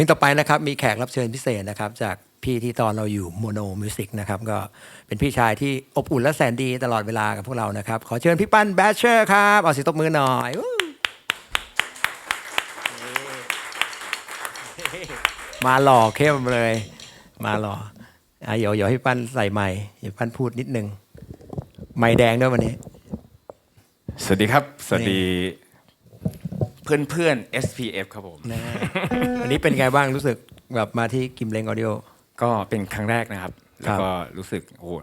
พลงต่อไปนะครับมีแขกรับเชิญพิเศษนะครับ จากพี่ที่ตอนเราอยู่โมโนมิวสิกนะครับก็เป็นพี่ชายที่อบอุ่นและแสนดีตลอดเวลากับพวกเรานะครับ ขอเชิญพี่ปั้นแบชเชอร์ครับเอาสิตบมือหน่อยมาหล่อเข้มเลย มาหล่ออะเดี๋ยวเดี๋ยวให้ปั้นใส่ไม้เดี๋ยวปั้นพูดนิดนึง ไม้แดงด้วยวันนี้ สวัสดีครับ สวัสดี เพื่อนเพื่อนๆ SPF ครับผม นะฮะวันนี้เป็นไงบ้างรู้สึกแบบมาที่กิมเลงออดิโอ ก็เป็นครั้งแรกนะครับคแล้รัวบก็รู้สึกโอ้โห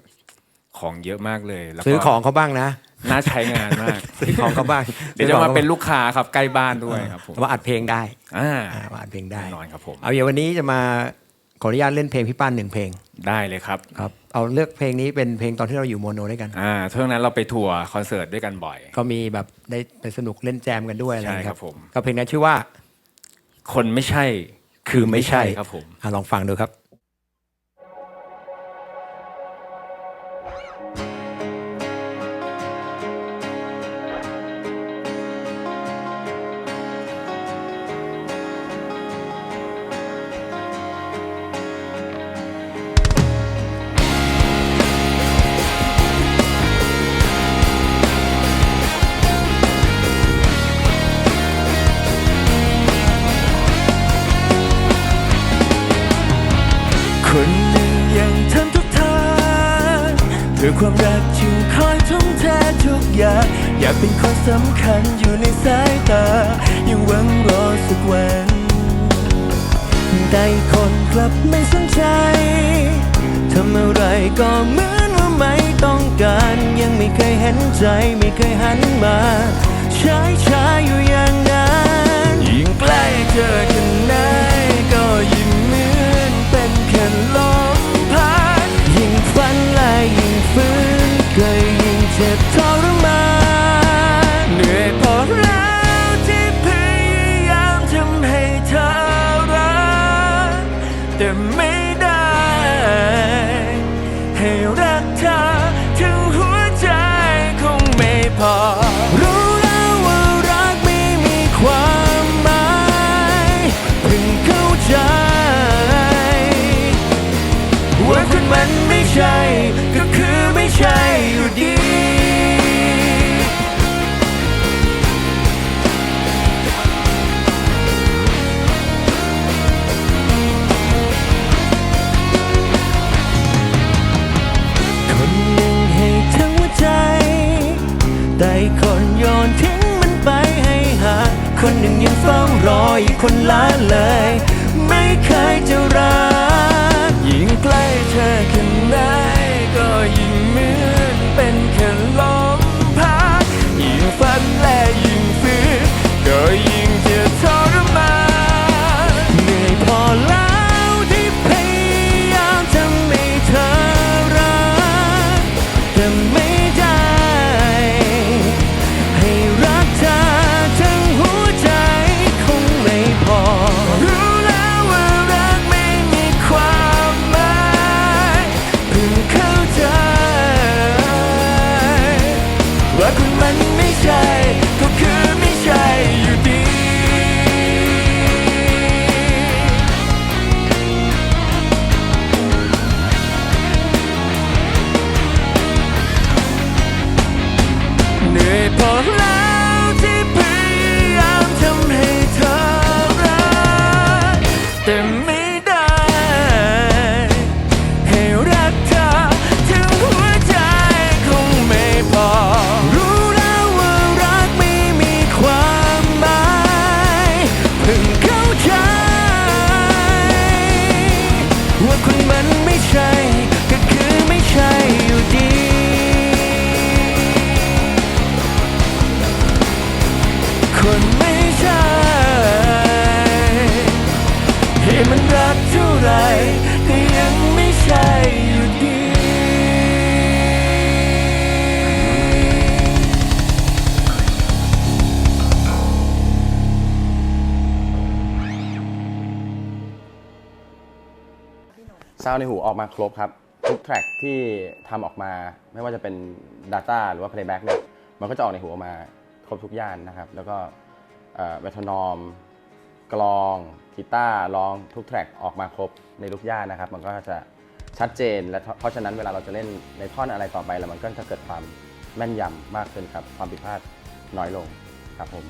ของเยอะมากเลยแล้วก็ซื้อของเขาบ้างนะ น่าใช้งานมาก ซื้อของเขาบ้างเดี๋ยวจะมาเป็นลูกค้าครับใกล้บ้านด้วยครับผมมาอัดเพลงได้อ่า อ่ามาอัดเพลงได้แน่นอนครับผม เอาอย่างวันนี้จะมาขออนุญาตเล่นเพลงพี่ปั้นหนึ่งเพลง ได้เลยครับครับเอาเลือกเพลงนี้เป็นเพลงตอนที่เราอยู่โมโนด้วยกันอ่าช่วงนั้นเราไปทัวร์คอนเสิร์ตด้วยกันบ่อย ก็มีแบบได้ไปสนุกเล่นแจมกันด้วยอะไรใช่อย่างเงี้ยครับผมก็เพลงนั้นชื่อว่าคนไม่ใช่คือไม่ใช่ครับผม อะลองฟังดูครับ เพื่อความรักจึงคอยทุ่มเททุกอย่าง อยากเป็นคนสำคัญอยู่ในสายตา ยังหวังรอสักวัน แต่คนกลับไม่สนใจทำอะไรก็เหมือนว่าไม่ต้องการ ยังไม่เคยเห็นใจไม่เคยหันมาใช้ชาอยู่อย่างนั้นยิ่งใกล้เธอแค่ไหน รักเธอถึง แต่คนโยนทิ้งมันไปให้หา คนหนึ่งยังเฝ้ารออีกคนละเลย ไม่เคยจะรัก ยิ่งใกล้เธอแค่ไหนก็ยิ่งเหมือนเป็นแค่ลมพัดยิ่งฝันและยิ่งฝืนก็ยิ่งจะทรมานเหนื่อยพอแล้วที่พยายามทำให้เธอรักแต่ไม่ เซาวด์ในหูออกมาครบครับ ทุกแทร็กที่ทำออกมาไม่ว่าจะเป็น Data หรือว่า Playback เนี่ยมันก็จะออกในหูออกมาครบทุกย่านนะครับ แล้วก็เวทนอม กลองกีตาร์ร้องทุกแทร็กออกมาครบในลูกย่านะครับ มันก็จะชัดเจนและเพราะฉะนั้นเวลาเราจะเล่นในท่อนอะไรต่อไปแล้วมันก็จะเกิดความแม่นยำมากขึ้นครับ ความผิดพลาดน้อยลงครับผม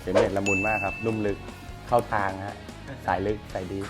เสียงเบสละมุนมากครับนุ่มลึกเข้าทางฮะ สายลึกสายดี